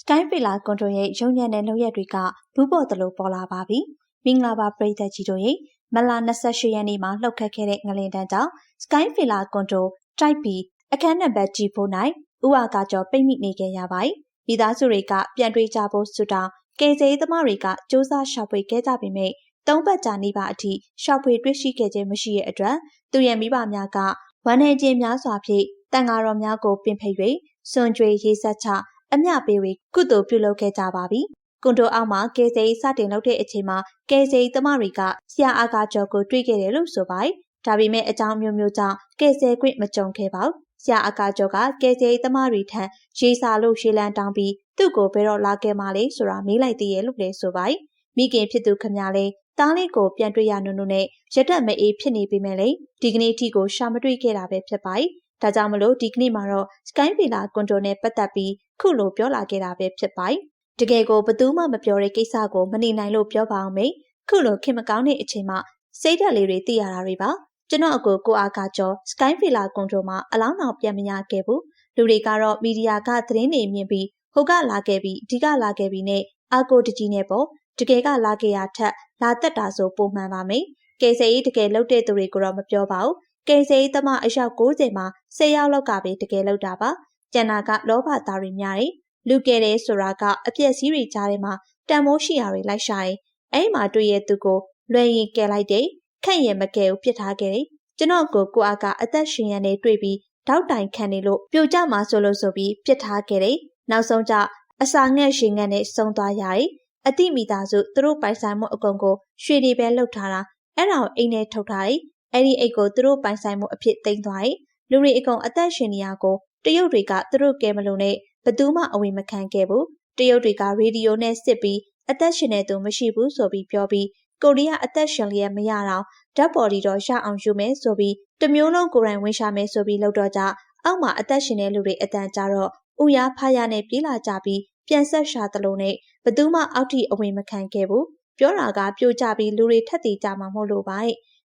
Sky Villa ကွန်ဒိုရဲ့ရုံညံ့တဲ့လုပ်ရက်တွေကဘူးပေါ်သလိုပေါ်လာပါပြီ။မင်္ဂလာပါပရိသတ်ကြီးတို့ရေမလာ28ရက်နေ့မှာလှုပ်ခတ်ခဲ့တဲ့ငလင်တန်းကြောင့် Sky Villa ကွန်ဒိုတိုက်ပြီးအခန်းနံပါတ် G4 ၌ဥအာကကျော်ပိတ်မိနေခဲ့ရပါတယ်။မိသားစုတွေကပြန်တွေးကြဖို့ဆုတောင်းကယ်ဆယ်ရေးသမားတွေကစ조사ရှာဖွေခဲ့ကြပေမဲ့သုံးပတ်ကြာနေပါအထိရှာဖွေတွေ့ရှိခဲ့ခြင်းမရှိတဲ့အတွက်သူရဲ့မိဘများကဝမ်းနေခြင်းများစွာဖြင့်တန်ဃာတော်များကိုပင်ဖိတ်၍စွန်ကြွေရေးဆက်ချ အမျှပေးဝေကုသိုလ်ပြုလုပ်ခဲ့ကြပါပြီ။ကွန်တိုအောက်မှာကယ်ဆယ်ရေးစတင်လုပ်တဲ့အချိန်မှာကယ်ဆယ်ရေးသမားတွေကဆရာအာကာကျော်ကိုတွေ့ခဲ့တယ်လို့ဆိုပါတယ်။ဒါပေမဲ့အကြောင်းမျိုးမျိုးကြောင့်ကယ်ဆယ်ခွင့်မကြုံခဲ့ပါဘူး။ဆရာအာကာကျော်ကကယ်ဆယ်ရေးသမားတွေထံရေစာလို့ရှေးလန်းတောင်းပြီးသူ့ကိုဘယ်တော့လာခဲ့မှလဲဆိုတာမေးလိုက်သေးရဲ့လို့လည်းဆိုပါတယ်။မိခင်ဖြစ်သူခမလေးတားလေးကိုပြန်တွေ့ရနုံနုံနဲ့ရတက်မအေးဖြစ်နေပေမဲ့လေဒီကနေ့အထိကိုရှာမတွေ့ခဲ့တာပဲဖြစ်ပါတယ်။ ဒါကြောင့်မလို့ဒီကနေ့မှာတော့ Sky Villa ကွန်တိုနဲ့ပတ်သက်ပြီးခုလိုပြောလာခဲ့တာပဲဖြစ်ပါတယ်။တကယ်ကိုဘသူမှမပြောတဲ့ကိစ္စကိုမနေနိုင်လို့ပြောပါအောင်မေ။ခုလိုခင်မကောင်းတဲ့အချိန်မှာစိတ်ဓာတ်လေးတွေသိရတာတွေပါ။ကျွန်တော်အကိုကိုအားကကျော် Sky Villa ကွန်တိုမှာအလောင်းတော်ပြန်မရခဲ့ဘူး။လူတွေကတော့မီဒီယာကသတင်းတွေမြင်ပြီးဟိုကလာခဲ့ပြီးဒီကလာခဲ့ပြီးနဲ့အာကိုတကြီးနဲ့ပေါ့တကယ်ကလာခဲ့ရထက်လာသက်တာဆိုပုံမှန်ပါမယ်။ကယ်ဆယ်ရေးတကယ်လုပ်တဲ့သူတွေကိုတော့မပြောပါဘူး။ ကယ်ဆယ်ရေးသမားအယောက်90မှာ10ယောက်လောက်ကပဲတကယ်လုပ်တာပါ။ကျန်တာကလောဘသားတွေများတယ်။လူကယ်တယ်ဆိုတာကအပြက်စီးတွေကြားထဲမှာတန်မိုးရှိရာတွေလိုက်ရှာတယ်။အဲ့မှာတွေ့ရသူကိုလွယ်ရင်ကယ်လိုက်တယ်။ခန့်ရင်မကယ်ဘူးပြစ်ထားခဲ့တယ်။ကျွန်တော်ကိုကိုအားကအသက်ရှင်ရနေတွေ့ပြီးတောက်တိုင်ခံနေလို့ပြိုကျမှာဆိုလို့ဆိုပြီးပြစ်ထားခဲ့တယ်။နောက်ဆုံးကျအစာငှက်ရှင်ငှက်နဲ့ဆုံးသွားရတယ်။အတိမိသားစုသူတို့ပိုင်ဆိုင်မှုအကုန်ကိုရွှေတွေပဲလှုပ်ထားတာအဲ့ဒါကိုအိမ်ထဲထုတ်ထားတယ် အဲ့ဒီအိတ်ကိုသူတို့ပိုင်ဆိုင်မှုအဖြစ်သိမ်းသွားတယ်လူတွေအကုန်အသက်ရှင်နေရကိုတရုတ်တွေကသူတို့ကဲမလို့နဲ့ဘသူမှအဝင်မခံခဲ့ဘူးတရုတ်တွေကရေဒီယိုနဲ့စစ်ပြီးအသက်ရှင်နေသူမရှိဘူးဆိုပြီးပြောပြီးကိုရီးယားအသက်ရှင်လျက်မရတော့ဓာတ်ပေါ်ဒီတော့ရအောင်ယူမယ်ဆိုပြီးတမျိုးလုံးကိုယ်တိုင်ဝင်ရှာမယ်ဆိုပြီးလှုပ်တော့ကြအောက်မှာအသက်ရှင်တဲ့လူတွေအတန်ကြတော့ဥရဖားရနဲ့ပြေးလာကြပြီးပြန်ဆက်ရှာသလိုနဲ့ဘသူမှအောက်ထိအဝင်မခံခဲ့ဘူးပြောတာကပြိုကျပြီးလူတွေထက်သေးကြမှာမဟုတ်လို့ပါ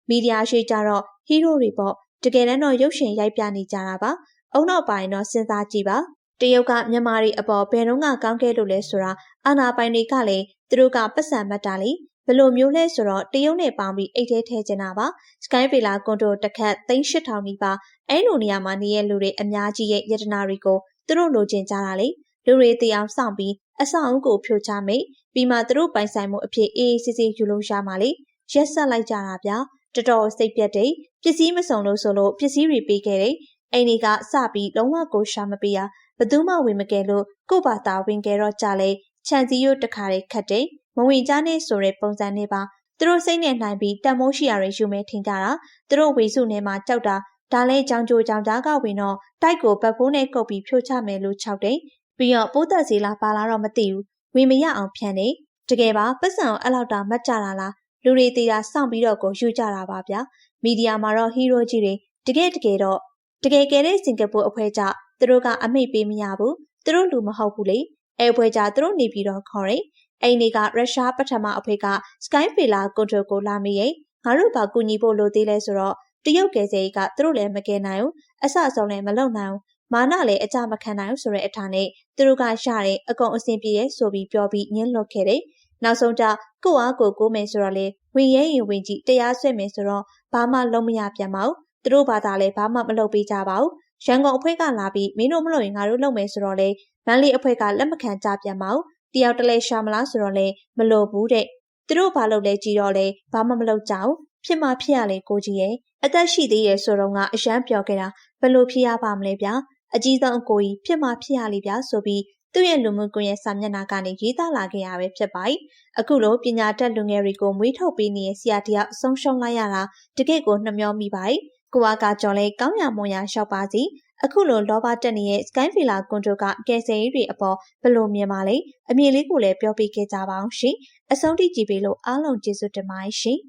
မီဒီယာရှိကြတော့ဟီးရိုးတွေပေါ့တကယ်တမ်းတော့ရုပ်ရှင်ရိုက်ပြနေကြတာပါအုံနောက်ပိုင်းတော့စဉ်းစားကြည့်ပါတရုတ်ကမြန်မာတွေအပေါ်ဘယ်တော့မှကောင်းခဲ့လို့လဲဆိုတာအာနာပိုင်တွေကလည်းသူတို့ကပတ်စံမှတ်တာလေဘယ်လိုမျိုးလဲဆိုတော့တရုတ်နဲ့ပေါင်းပြီးအိတ်ထဲထည့်ချင်တာပါ Sky Villa ကွန်တိုတစ်ခတ်3800နီးပါအဲလိုနေရာမှာနေရလူတွေအများကြီးရဲ့ယတနာတွေကိုသူတို့လိုချင်ကြတာလေလူတွေတည်အောင်စောင့်ပြီးအဆောင်အုပ်ကိုဖြိုချမိတ်ပြီးမှသူတို့ပိုင်ဆိုင်မှုအဖြစ်အေးအေးဆေးဆေးယူလို့ရမှာလေရက်ဆက်လိုက်ကြတာဗျာ တော်တော်စိတ်ပြတ်တဲ့ပစ္စည်းမစုံလို့ဆိုလို့ပစ္စည်းတွေပေးခဲ့တယ်အိမ်တွေကစပြီးလုံးဝကိုရှာမပေးရဘသူမှဝင်မကယ်လို့ကို့ဘာသာဝင်ကြတော့ကြလေခြံစည်းရိုးတခါလေးခတ်တယ်မဝင်ကြနဲ့ဆိုတဲ့ပုံစံနဲ့ပါသူတို့စိတ်နဲ့နိုင်ပြီးတန်မိုးရှိရတွေယူမဲထင်ကြတာသူတို့ဝေစုနေမှာကြောက်တာဒါလဲကြောင်ကြိုကြောင်ကြားကဝင်တော့တိုက်ကိုဘက်ဖိုးနဲ့ကုတ်ပြီးဖြိုချမယ်လို့ခြောက်တယ်ပြီးတော့ပိုးသက်စီလာပါလာတော့မသိဘူးဝင်မရအောင်ဖြန်းနေတကယ်ပါပတ်စံအဲ့လောက်တာမတ်ကြတာလား လူတွေသေးတာစောင့်ပြီးတော့ကိုယူကြတာပါဗျာမီဒီယာမှာတော့ဟီးရိုးကြီးတွေတကယ်တကယ်တော့တကယ်ကယ်တဲ့စင်ကာပူအဖွဲ့ကြသူတို့ကအမိတ်ပေးမရဘူးသူတို့လူမဟုတ်ဘူးလေအဲအဖွဲ့ကြသူတို့နေပြီးတော့ခေါ်တယ်အိမ်တွေကရုရှားပထမအဖွဲ့က Sky Villa ကွန်ထရိုကိုလာမေးရင်ငါတို့ဘာကူညီဖို့လိုသေးလဲဆိုတော့တရုတ်ကယ်ဆယ်ရေးကသူတို့လည်းမကယ်နိုင်ဘူးအဆအဆုံးလည်းမလုံနိုင်ဘူးမာနလည်းအကြမခံနိုင်ဘူးဆိုတဲ့အထာနဲ့သူတို့ကရတဲ့အကုန်အဆင်ပြေရဲ့ဆိုပြီးပြောပြီးညှင်းလွတ်ခဲ့တယ်။ နောက်ဆုံးကျကိုအားကိုကိုမယ်ဆိုတော့လေဝင်ရဲရင်ဝင်ကြည့်တရားဆွဲမယ်ဆိုတော့ဘာမှလုံးမရပြန်ပါဘူး။သူတို့ဘာသာလည်းဘာမှမလုပ်ပေးကြပါဘူး။ရန်ကုန်အဖွဲ့ကလာပြီးမင်းတို့မလို့ရင်ငါတို့လုပ်မယ်ဆိုတော့လေမန်းလေးအဖွဲ့ကလက်မခံကြပြန်ပါဘူး။တယောက်တလဲရှာမလားဆိုတော့လေမလို့ဘူးတဲ့။သူတို့ဘာလုပ်လဲကြည်တော့လေဘာမှမလုပ်ကြဘူး။ဖြစ်မှဖြစ်ရလေကိုကြီးရဲ့အသက်ရှိသေးရဲ့ဆိုတော့ကအရန်ပြောခဲ့တာဘယ်လိုဖြစ်ရပါမလဲဗျာအကြီးဆုံးအကိုကြီးဖြစ်မှဖြစ်ရလေဗျာဆိုပြီး သူ့ရဲ့လူမှုကွန်ရက်စာမျက်နှာကနေရေးသားလာခဲ့ရပဲဖြစ်ပါတယ်။အခုလိုပညာတတ်လူငယ်တွေကိုမွေးထုတ်ပေးနေတဲ့ဆရာတယောက်ဆုံးရှုံးလိုက်ရတာတကယ့်ကိုနှမျောမိပါတယ်။ကိုဝါကကြော်လဲကောင်းရမွန်ရရှောက်ပါစီ။အခုလိုလောဘတက်နေတဲ့ Sky Villa ကွန်တိုကကယ်ဆယ်ရေးတွေအပေါ်ဘယ်လိုမြင်ပါလဲ။အမြင်လေးကိုလည်းပြောပြခဲ့ကြပါအောင်ရှင်။အဆုံးထိကြည့်ပေးလို့အားလုံးကျေးဇူးတင်ပါတယ်ရှင်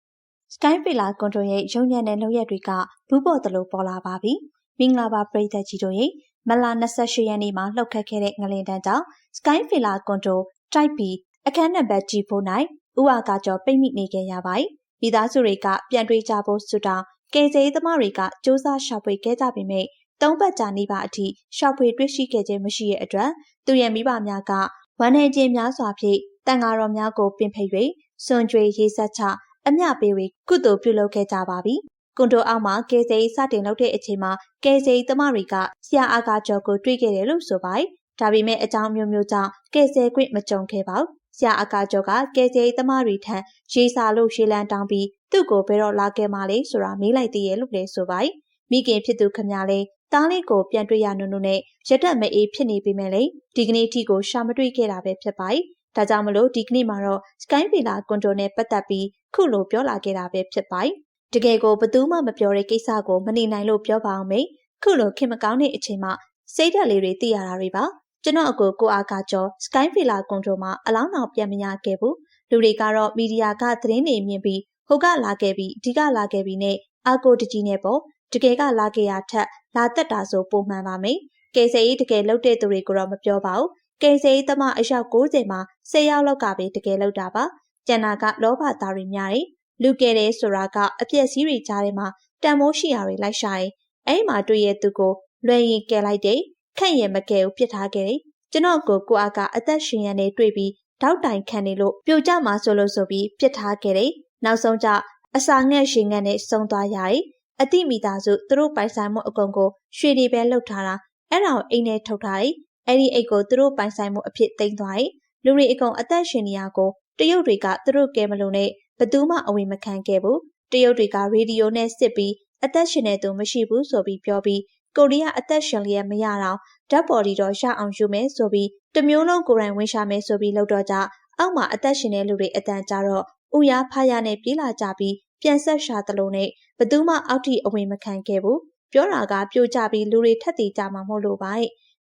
။ Sky Villa ကွန်တိုရဲ့ရုံညံ့တဲ့လုပ်ရက်တွေကဘူးပေါ်သလိုပေါ်လာပါပြီ။မင်္ဂလာပါပရိသတ်ကြီးတို့ရေ မလာ28ရက်နေ့မှာလှုပ်ခတ်ခဲ့တဲ့ငလင်တန်းကြောင့် Sky Villa ကွန်တိုတိုက်ပြီးအခန်းနံပါတ် G4 ၌ဥအာကကျော်ပိတ်မိနေခဲ့ရပါတယ်။မိသားစုတွေကပြန်တွေးကြဖို့ဆုတောင်းကယ်ဆယ်ရေးသမားတွေကစ조사ရှာဖွေခဲ့ကြပေမဲ့သုံးပတ်ကြာနေပါအထိရှောက်ဖွေတွေ့ရှိခဲ့ခြင်းမရှိတဲ့အတွက်သူရဲ့မိဘများကဝမ်းနေခြင်းများစွာဖြင့်တန်ဃာတော်များကိုပင်ဖိတ်၍စွန်ကြွေရေးဆက်ချအမျှပေး၍ကုသိုလ်ပြုလုပ်ခဲ့ကြပါပြီ။ ကွန်တိုအောက်မှာကယ်ဆယ်ရေးစတင်လုပ်တဲ့အချိန်မှာကယ်ဆယ်ရေးသမားတွေကဆရာအာကာကျော်ကိုတွေ့ခဲ့တယ်လို့ဆိုပါတယ်။ဒါပေမဲ့အကြောင်းမျိုးမျိုးကြောင့်ကယ်ဆယ်ခွင့်မကြုံခဲ့ပါဘူး။ဆရာအာကာကျော်ကကယ်ဆယ်ရေးသမားတွေထံရေစာလို့ရှေးလန်းတောင်းပြီးသူ့ကိုဘယ်တော့လာခဲ့မှလဲဆိုတာမေးလိုက်သေးရဲ့လို့လည်းဆိုပါတယ်။မိခင်ဖြစ်သူခမလည်းတားလေးကိုပြန်တွေ့ရနုံနုံနဲ့ရတက်မအေးဖြစ်နေပြီမဲ့လေဒီကနေ့အထိကိုရှာမတွေ့ခဲ့တာပဲဖြစ်ပါတယ်။ဒါကြောင့်မလို့ဒီကနေ့မှာတော့ Sky Villa ကွန်တိုနဲ့ပတ်သက်ပြီးခုလိုပြောလာခဲ့တာပဲဖြစ်ပါတယ်။ တကယ်ကိုဘသူမှမပြောတဲ့ကိစ္စကိုမနေနိုင်လို့ပြောပါအောင်မေ။ခုလိုခင်မကောင်းတဲ့အချိန်မှာစိတ်ဓာတ်လေးတွေသိရတာတွေပါ။ကျွန်တော်အကိုကိုအားကကျော် Sky Villa ကွန်တိုမှာအလောင်းတော်ပြန်မရခဲ့ဘူး။လူတွေကတော့မီဒီယာကသတင်းတွေမြင်ပြီးဟိုကလာခဲ့ပြီးဒီကလာခဲ့ပြီးနဲ့အာကိုတကြီးနဲ့ပေါ့တကယ်ကလာခဲ့ရထက်လာတက်တာဆိုပုံမှန်ပါမယ်။ကယ်ဆယ်ရေးတကယ်လုပ်တဲ့သူတွေကိုတော့မပြောပါဘူး။ကယ်ဆယ်ရေးသမားအယောက်90မှာ10ယောက်လောက်ကပဲတကယ်လုပ်တာပါ။ကျန်တာကလောဘသားတွေများတယ်။ လူကယ်တယ်ဆိုတာကအပြက်စီးတွေကြားထဲမှာတန်မိုးရှိရာတွေလိုက်ရှာရင်အဲ့မှာတွေ့ရသူကိုလွယ်ရင်ကယ်လိုက်တယ်။ခန့်ရင်မကယ်ဘူးပြစ်ထားခဲ့တယ်။ကျွန်တော်ကိုကိုအားကအသက်ရှင်ရနေတွေ့ပြီးတောက်တိုင်ခံနေလို့ပြိုကျမှာဆိုလို့ဆိုပြီးပြစ်ထားခဲ့တယ်။နောက်ဆုံးကျအစာငှက်ရှင်ငှက်နဲ့စုံသွားရတယ်။အတိမိသားစုသူတို့ပိုင်ဆိုင်မှုအကုန်ကိုရွှေတွေပဲလှုပ်ထားတာအဲ့ဒါကိုအိမ်ထဲထုတ်ထားတယ်။အဲ့ဒီအိတ်ကိုသူတို့ပိုင်ဆိုင်မှုအဖြစ်သိမ်းသွားတယ်။လူတွေအကုန်အသက်ရှင်နေရကိုတရုတ်တွေကသူတို့ကဲမလို့နဲ့ ဘသူမှအဝင်မခံခဲ့ဘူး။တရုတ်တွေကရေဒီယိုနဲ့စစ်ပြီးအသက်ရှင်နေသူမရှိဘူးဆိုပြီးပြောပြီးကိုရီးယားအသက်ရှင်လျက်မရတော့ဓာတ်ပေါ်ဒီတော့ရအောင်ယူမယ်ဆိုပြီးတမျိုးလုံးကိုယ်တိုင်ဝင်ရှာမယ်ဆိုပြီးလောက်တော့ကြအောက်မှာအသက်ရှင်တဲ့လူတွေအတန်ကြတော့ဥရဖားရနဲ့ပြေးလာကြပြီးပြန်ဆက်ရှာသလိုနဲ့ဘသူမှအောက်ထိအဝင်မခံခဲ့ဘူးပြောတာကပြိုကျပြီးလူတွေထက်သေးကြမှာမဟုတ်လို့ပါ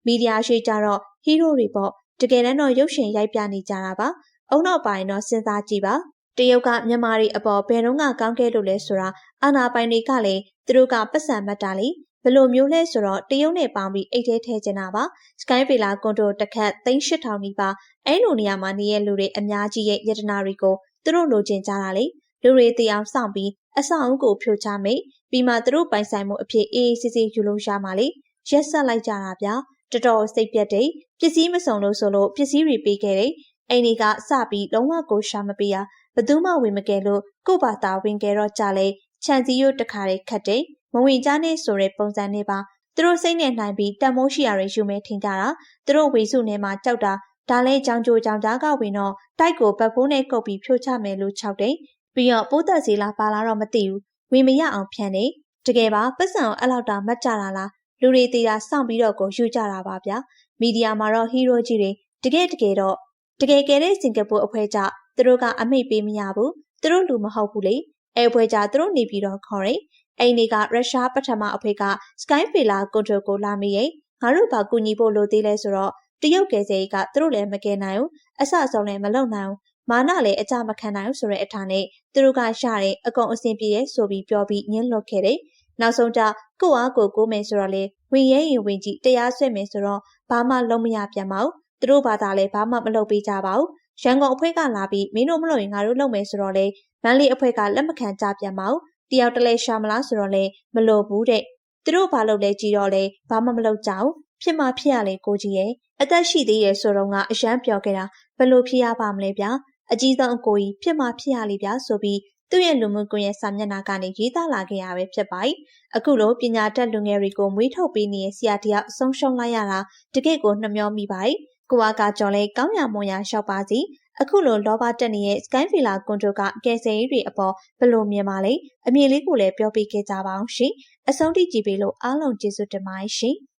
မီဒီယာရှိကြတော့ဟီးရိုးတွေပေါ့တကယ်တမ်းတော့ရုပ်ရှင်ရိုက်ပြနေကြတာပါအုံနောက်ပိုင်းတော့စဉ်းစားကြည့်ပါ တရုတ်ကမြန်မာတွေအပေါ်ဘယ်တော့မှကောင်းခဲ့လို့လဲဆိုတာအာနာပိုင်တွေကလည်းသူတို့ကပတ်စံမှတ်တာလေဘယ်လိုမျိုးလဲဆိုတော့တရုတ်နဲ့ပေါင်းပြီးအိတ်ထဲထဲကျင်တာပါ Sky Villa ကွန်တိုတစ်ခက်3800နီးပါအဲ့လိုနေရာမှာနေရလူတွေအများကြီးရဲ့ယတနာတွေကိုသူတို့လိုချင်ကြတာလေလူတွေတည်အောင်စောင့်ပြီးအဆောင်အုပ်ကိုဖြိုချမိတ်ပြီးမှသူတို့ပိုင်ဆိုင်မှုအဖြစ်အေးအေးဆေးဆေးယူလို့ရမှာလေရက်ဆက်လိုက်ကြတာဗျာတော်တော်စိတ်ပြတ်တယ်ပစ္စည်းမစုံလို့ဆိုလို့ပစ္စည်းတွေပေးခဲ့တယ်အိမ်တွေကစပြီးလုံးဝကိုရှာမပေးရ ဘသူမှဝင်မကယ်လို့ကို့ဘာသာဝင်ကြတော့ကြလေခြံစည်းရိုးတခါလေးခတ်တယ်မဝင်ကြနဲ့ဆိုတဲ့ပုံစံနဲ့ပါသူတို့စိတ်နဲ့နိုင်ပြီးတန်မိုးရှိရတွေယူမဲထင်ကြတာသူတို့ဝေစုနဲ့မှကြောက်တာဒါလဲကြောင်ကြိုကြောင်ကြားကဝင်တော့တိုက်ကိုဘက်ဖိုးနဲ့ကုတ်ပြီးဖြိုချမယ်လို့ခြောက်တယ်ပြီးတော့ပိုးသက်စီလာပါလာတော့မသိဘူးဝင်မရအောင်ဖြန်းနေတကယ်ပါပတ်စံကိုအဲ့လောက်တာမတ်ကြတာလားလူတွေသေးတာစောင့်ပြီးတော့ကိုယူကြတာပါဗျာမီဒီယာမှာတော့ဟီးရိုးကြီးတွေတကယ်တကယ်တော့တကယ်ကယ်တဲ့စင်ကာပူအဖွဲကြ သူတို့ကအမိတ်ပေးမရဘူးသူတို့လူမဟုတ်ဘူးလေအဲဖွဲကြသူတို့နေပြီးတော့ခေါ်တယ်အိမ်တွေကရုရှားပထမအဖွဲက Sky Villa ကွန်ထရိုကိုလာမေးရင်ငါတို့ကကူညီဖို့လိုသေးလဲဆိုတော့တရုတ်ကယ်ဆယ်ရေးကသူတို့လည်းမကယ်နိုင်ဘူးအဆအဆုံးလည်းမလုံနိုင်ဘူးမာနလည်းအကြမခံနိုင်ဘူးဆိုတဲ့အထာနဲ့သူတို့ကရှာတယ်အကုန်အဆင်ပြေရဲ့ဆိုပြီးပြောပြီးညှင်းလွတ်ခဲ့တယ်နောက်ဆုံးကြကိုအားကိုကိုမယ်ဆိုတော့လေဝင်ရဲရင်ဝင်ကြည့်တရားဆွဲမယ်ဆိုတော့ဘာမှလုံးမရပြန်ပါဘူးသူတို့ဘာသာလည်းဘာမှမလုပ်ပေးကြပါဘူး ရန်ကုန်အဖွဲ့ကလာပြီးမင်းတို့မလုပ်ရင်ငါတို့လုပ်မယ်ဆိုတော့လေမန်လေးအဖွဲ့ကလက်မခံကြပြန်ပါဘူးတယောက်တလဲရှာမလားဆိုတော့လေမလို့ဘူးတဲ့သူတို့ဘာလုပ်လဲကြည်တော့လေဘာမှမလုပ်ကြဘူးဖြစ်မှဖြစ်ရလေကိုကြီးရဲ့အသက်ရှိသေးရဲ့ဆိုတော့ကအရန်ပြောခဲ့တာဘယ်လိုဖြစ်ရပါမလဲဗျာအကြီးဆုံးအကိုကြီးဖြစ်မှဖြစ်ရလေဗျာဆိုပြီးသူ့ရဲ့လူမှုကွန်ရက်စာမျက်နှာကနေရေးသားလာခဲ့ရပဲဖြစ်ပါတယ်။အခုလိုပညာတတ်လူငယ်တွေကိုမွေးထုတ်ပေးနေတဲ့ဆရာတယောက်ဆုံးရှုံးလိုက်ရတာတကယ့်ကိုနှမျောမိပါတယ်။ ကိုဝါကကြော်လဲကောင်းရမွန်ရလျှောက်ပါစီ။အခုလိုလောဘတက်နေတဲ့ Sky Villa ကွန်တိုကကယ်ဆယ်ရေးတွေအပေါ်ဘယ်လိုမြင်ပါလဲ။အမြင်လေးကိုလည်းပြောပြခဲ့ကြပါအောင်ရှင်။အဆုံးထိကြည့်ပေးလို့အားလုံးကျေးဇူးတင်ပါတယ်ရှင်။